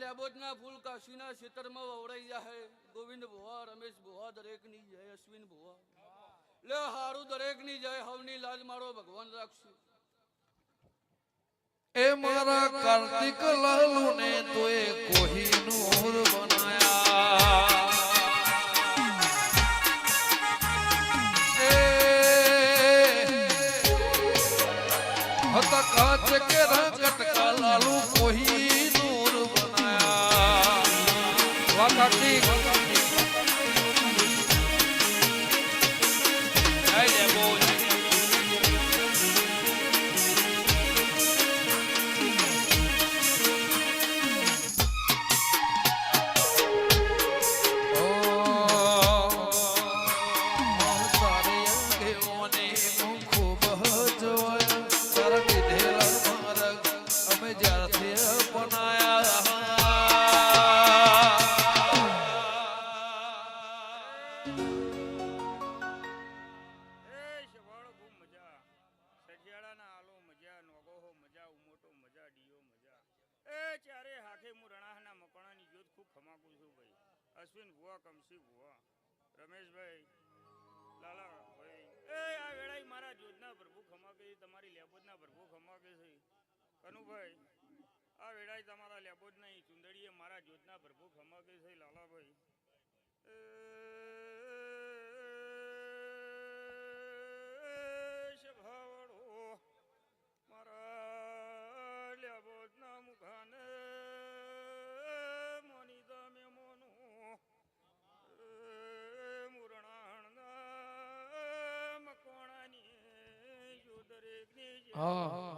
લેબોજના ફૂલ કાશીના ખેતરમાં વવડાઈ જાય ગોવિંદ ભુવા રમેશ ભુવા દરેકની જય અશ્વિન ભુવા. લે હારું દરેકની જય હવની લાજ મારો ભગવાન રાખશે. એ મારા ભુવા ભુવા રમેશભાઈ લાલા ભાઈ એ, આ વેળાએ મારા જ્યોતના પ્રભુ ખમાકે છે, તમારી લેબોજના પ્રભુ ખમાકે છે. કનુભાઈ, આ વેળાએ તમારા લેબોજ નહીં ચુંદડીએ મારા જ્યોતના પ્રભુ ખમાકે છે, લાલાભાઈ. શભાવડો જે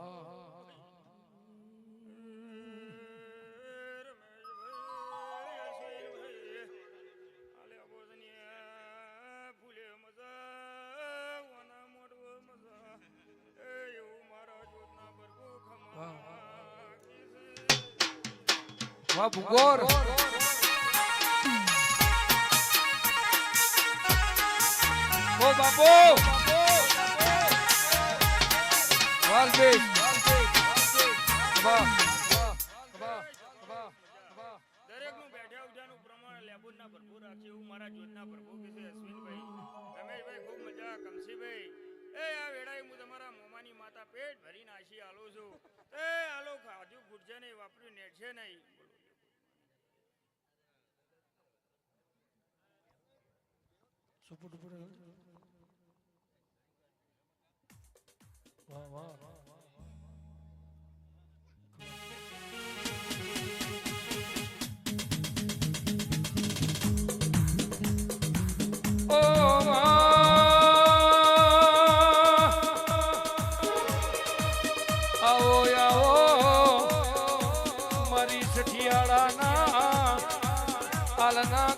વાહ ભૂગોર ઓ બાપો. દરેકનું બેઠા ઉઠાનું પ્રમાણ લેબુના પ્રભુ રાખે એવું મારા જ્યોતના પ્રભુ ખૂબ મજા કમસીભાઈ એ આ વેળાએ હું તમારા મોમાની માતા પેટ ભરીને આશી આલું છું એ આલો ખાધું ખૂટશે નહીં વાપર્યું નેટશે નહીં વાહ વાહ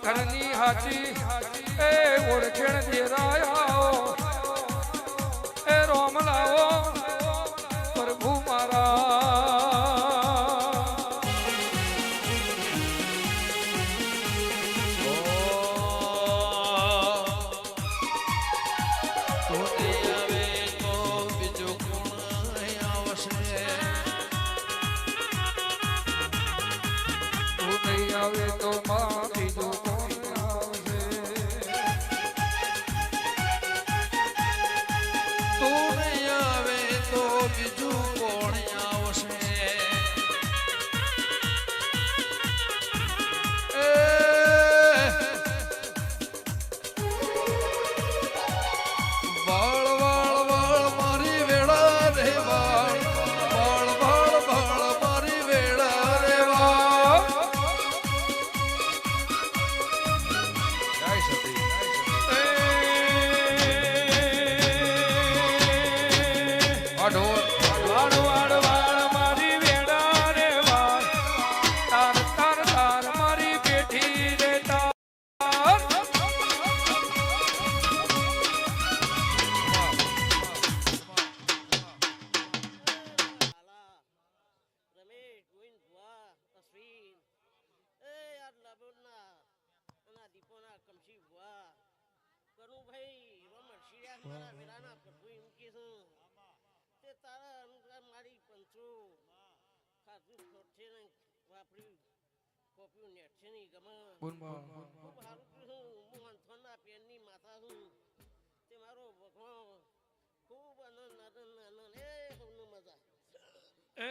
ઘરની હાથી એ ઓળખેણ દેરાયો મારા વેરાના પ્રભુ એમ કે છે તે તારા અનુસાર મારી પંચો. ખાધું ખોટશે ને વાપર્યું કોપ્યું નેટશે નહીં ગમે. ખૂબ સારું છું હું મંથનના પેનની માથા છું. તે મારો ભગવાન ખૂબ આનંદ આનંદ આનંદ. એ સૌને મજા. એ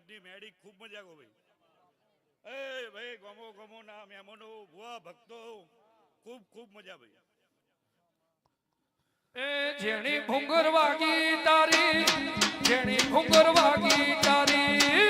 નાગજી મેડી ખૂબ મજા ગો ભાઈ. એ ભાઈ, ગમો ગમો ના મહેમાનો, ભુવા ભક્તો, ખૂબ ખૂબ મજા ભાઈ જેણી ઘુંઘર વાગી તારી, જેણી ઘુંઘર વાગી તારી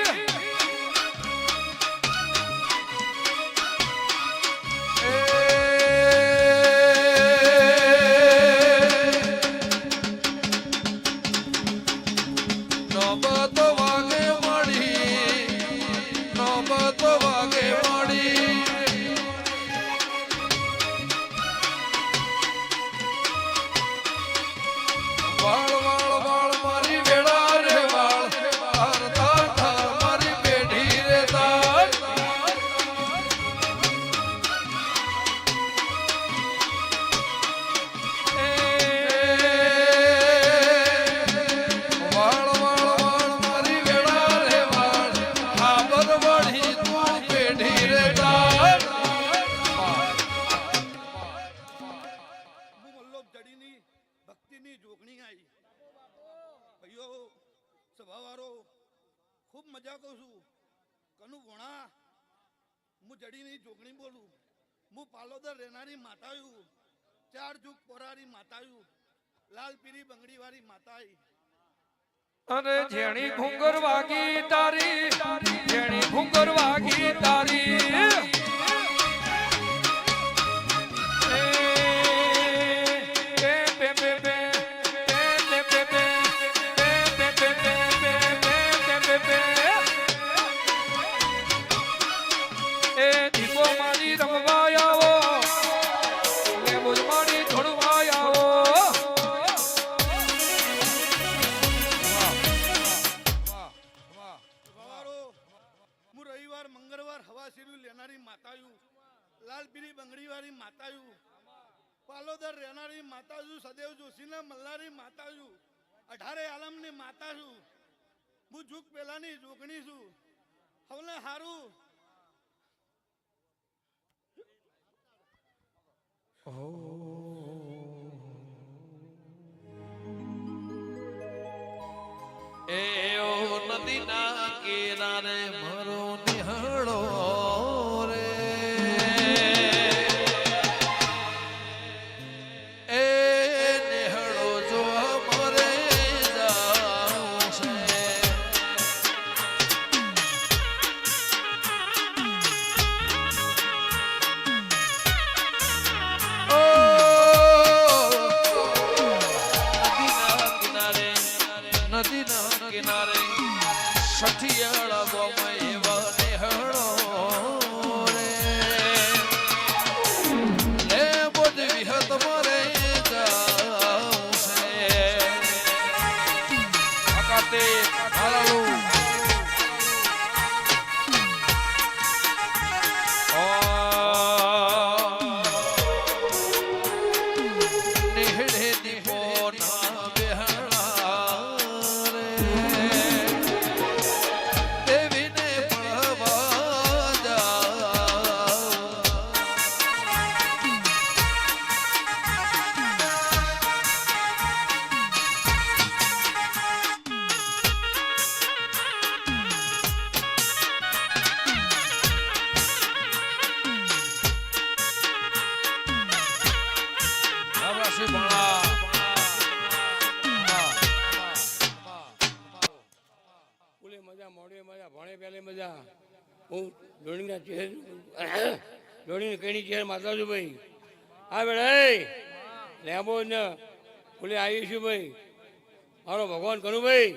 ખૂબ મજા કહું છું. કનુ ભોણા હું જડીની જોગણી બોલું. હું પાલોદર રહેનારી માતાયું. ચાર જુગ પોરારી માતાયું. લાલ પીરી બંગડી વાળી માતાઈ. અરે જેણી ઘુંગર વાગી તારી જેણી ઘુંગર વાગી તારી. મંગળવાર હવા લેનારી માતાયું, લાલપીરી બંગડીવાળી બંગડી માતાયું, પાલોદર રહેનારી માતાજુ સદેવ જોશીને મલ્લારી માતાજુ અઢારે આલમની માતા છું હું જુગ પેલાની જોગણી છું હવે હારું. એ નદી ના કિનારે ધોણીને કઈની ચહેર માતાજી ભાઈ હા બેડા લેબો ને બોલે આવી છું ભાઈ. મારો ભગવાન કરું ભાઈ.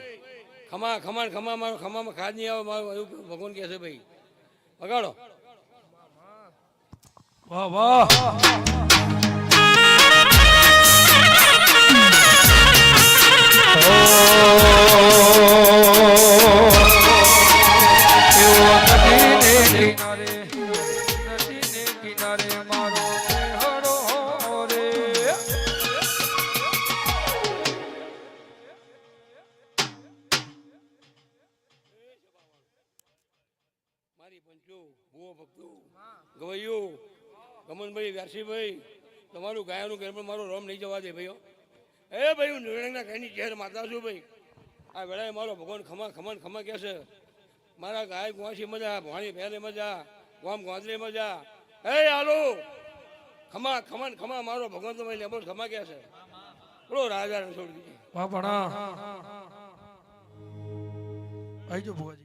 ખમા ખમા ખમા, મારો ખમામાં ખાદ નહીં આવે, મારું એવું ભગવાન કહે છે ભાઈ. વગાડો. વાહ વાહ. ગવૈયો ગમનભાઈ વ્યાસીભાઈ તમારું ગાયાનું ઘર પણ મારો રોમ નહીં જવા દે ભાઈઓ. એ ભાઈ, હું નિર્ણયના ઘરની ઝેર માતા છું ભાઈ. આ વેળાએ મારો ભગવાન ખમા ખમણ ખમા કહેશે મારા ગાય ગુવાસી મજા ભવાણી પહેરે મજા, ગોમ ગોંદલી મજા. હે આલો ખમા ખમણ ખમા મારો ભગવાન તમારી લેબો ખમા કહેશે બોલો, રાજા છોડી દીધી વાહ. ભણા આઈ જો ભુવાજી.